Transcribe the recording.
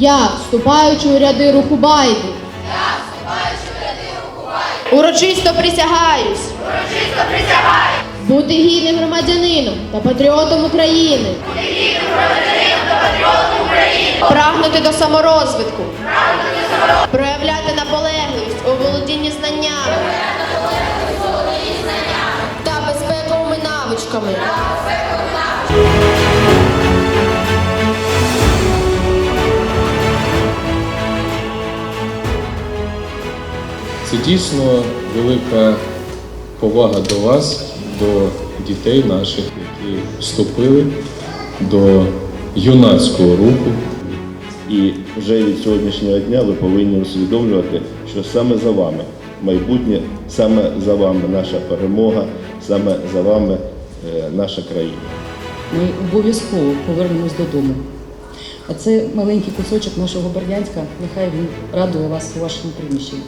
Я, вступаючи у ряди руху байди. Урочисто присягаюсь. Урочисто присягаю Бути гідним громадянином та патріотом України. Прагнути до саморозвитку. Проявляти наполегливість у володінні знаннями. Та безпековими навичками. Це дійсно велика повага до вас, до дітей наших, які вступили до юнацького руху. І вже від сьогоднішнього дня ви повинні усвідомлювати, що саме за вами майбутнє, саме за вами наша перемога, саме за вами е, наша країна. Ми обов'язково повернемось додому. А це маленький кусочок нашого Бердянська. Нехай він радує вас у вашому приміщенні.